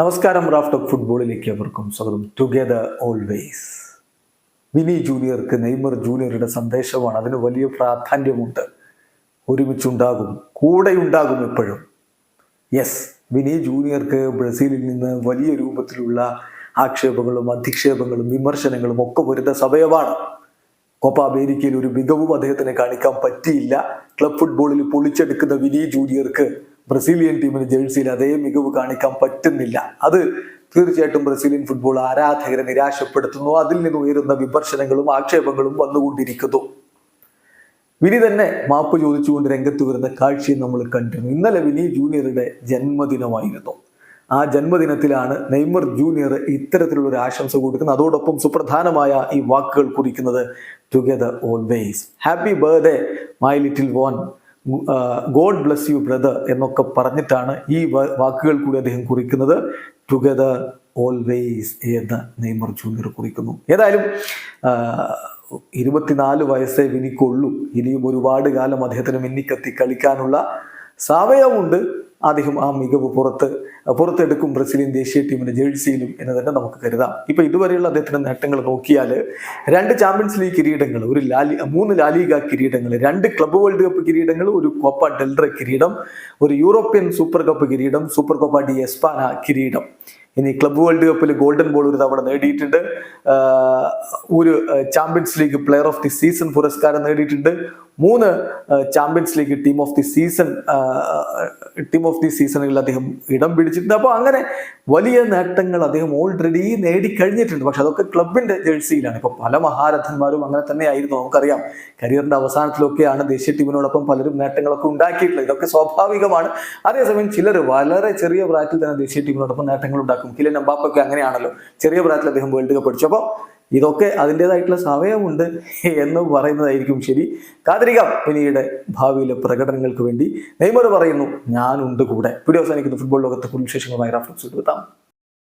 നമസ്കാരം ഓഫ് ഫുട്ബോളിലേക്ക് അവർക്കും സ്വാഗതം. ടുഗെദർ ഓൾവേസ് വിനി ജൂനിയർക്ക് നെയ്മർ ജൂനിയറുടെ സന്ദേശമാണ്. അതിന് വലിയ പ്രാധാന്യമുണ്ട്. ഒരുമിച്ചുണ്ടാകും. കൂടെയുണ്ടാകും എപ്പോഴും. യെസ് വിനി ജൂനിയർക്ക് ബ്രസീലിൽ നിന്ന് വലിയ രൂപത്തിലുള്ള ആക്ഷേപങ്ങളും അധിക്ഷേപങ്ങളും വിമർശനങ്ങളും ഒക്കെ വരുന്ന സമയമാണ്. കോപ്പ അമേരിക്കയിൽ ഒരു മികവും അദ്ദേഹത്തിന് കാണിക്കാൻ പറ്റിയില്ല. ക്ലബ് ഫുട്ബോളിൽ പൊളിച്ചെടുക്കുന്ന വിനി ജൂനിയർക്ക് ബ്രസീലിയൻ ടീമിന് ജേഴ്സിയിൽ അതേ മികവ് കാണിക്കാൻ പറ്റുന്നില്ല. അത് തീർച്ചയായിട്ടും ബ്രസീലിയൻ ഫുട്ബോൾ ആരാധകരെ നിരാശപ്പെടുത്തുന്നു. അതിൽ നിന്ന് ഉയരുന്ന വിമർശനങ്ങളും ആക്ഷേപങ്ങളും വന്നുകൊണ്ടിരിക്കുന്നു. വിനി തന്നെ മാപ്പ് ചോദിച്ചുകൊണ്ട് രംഗത്ത് വരുന്ന കാഴ്ചയും നമ്മൾ കണ്ടിരുന്നു. ഇന്നലെ വിനി ജൂനിയറുടെ ജന്മദിനമായിരുന്നു. ആ ജന്മദിനത്തിലാണ് നെയ്മർ ജൂനിയർ ഇത്തരത്തിലുള്ള ഒരു ആശംസ കൊടുക്കുന്നത്. അതോടൊപ്പം സുപ്രധാനമായ ഈ വാക്കുകൾ കുറിക്കുന്നത് together always happy birthday my little one God bless you brother എന്നൊക്കെ പറഞ്ഞിട്ടാണ് ഈ വാക്കുകൾ കൂടി അദ്ദേഹം കുറിക്കുന്നത്. ടുഗദർ ഓൾവേസ് എന്ന് നെയ്മർ ജൂനിയർ കുറിക്കുന്നു. ഏതായാലും ഇരുപത്തിനാല് വയസ്സേ വിനിക്കുള്ളൂ. ഇനിയും ഒരുപാട് കാലം അദ്ദേഹത്തിന് മിന്നിക്കത്തി കളിക്കാനുള്ള സമയമുണ്ട് അദ്ദേഹം ആ മികവ് പുറത്ത് പുറത്തെടുക്കും ബ്രസീലിയൻ ദേശീയ ടീമിന്റെ ജേഴ്സിയിലും എന്ന് തന്നെ നമുക്ക് കരുതാം. ഇപ്പൊ ഇതുവരെയുള്ള അദ്ദേഹത്തിന്റെ നേട്ടങ്ങൾ നോക്കിയാൽ രണ്ട് ചാമ്പ്യൻസ് ലീഗ് കിരീടങ്ങൾ ഒരു ലാലി മൂന്ന് ലാലിക കിരീടങ്ങൾ രണ്ട് ക്ലബ് വേൾഡ് കപ്പ് കിരീടങ്ങൾ ഒരു കോപ്പ ഡെൽറ കിരീടം ഒരു യൂറോപ്യൻ സൂപ്പർ കപ്പ് കിരീടം സൂപ്പർ കോപ്പ ഡി എസ്പാന കിരീടം. ഇനി ക്ലബ് വേൾഡ് കപ്പിൽ ഗോൾഡൻ ബോൾ ഒരു തവണ നേടിയിട്ടുണ്ട്. ഒരു Champions League player of the season പുരസ്കാരം നേടിയിട്ടുണ്ട്. മൂന്ന് Champions League team of the season team of the സീസണിൽ അദ്ദേഹം ഇടം പിടിച്ചിട്ടുണ്ട്. അപ്പോൾ അങ്ങനെ വലിയ നേട്ടങ്ങൾ അദ്ദേഹം ഓൾറെഡി നേടിക്കഴിഞ്ഞിട്ടുണ്ട്. പക്ഷെ അതൊക്കെ ക്ലബിന്റെ ജേഴ്സിയിലാണ് ഇപ്പോൾ പല മഹാരഥന്മാരും അങ്ങനെ തന്നെയായിരുന്നു. നമുക്കറിയാം. കരിയറിന്റെ അവസാനത്തിലൊക്കെയാണ് ദേശീയ ടീമിനോടൊപ്പം പലരും നേട്ടങ്ങളൊക്കെ ഉണ്ടാക്കിയിട്ടുള്ളത്. ഇതൊക്കെ സ്വാഭാവികമാണ്. അതേസമയം ചിലർ വളരെ ചെറിയ പ്രായത്തിൽ തന്നെ ദേശീയ ടീമിനോടൊപ്പം നേട്ടങ്ങൾ ഉണ്ടാക്കും. കിലൻ അമ്പാപ്പൊക്കെ അങ്ങനെയാണല്ലോ. ചെറിയ പ്രായത്തിൽ അദ്ദേഹം വേൾഡ് കപ്പ് അടിച്ചു. അപ്പോൾ ഇതൊക്കെ അതിന്റെതായിട്ടുള്ള സമയമുണ്ട് എന്ന് പറയുന്നതായിരിക്കും ശരി. കാത്തിരിക്കാം. പിന്നീട് ഭാവിയിലെ പ്രകടനങ്ങൾക്ക് വേണ്ടി നെയ്മർ പറയുന്നു ഞാനുണ്ട് കൂടെ. വീഡിയോ അവസാനിക്കുന്നു. ഫുട്ബോൾ ലോകത്തെ കുടുംബ വിശേഷങ്ങളുമായി റഫറൻസ് എടുത്താം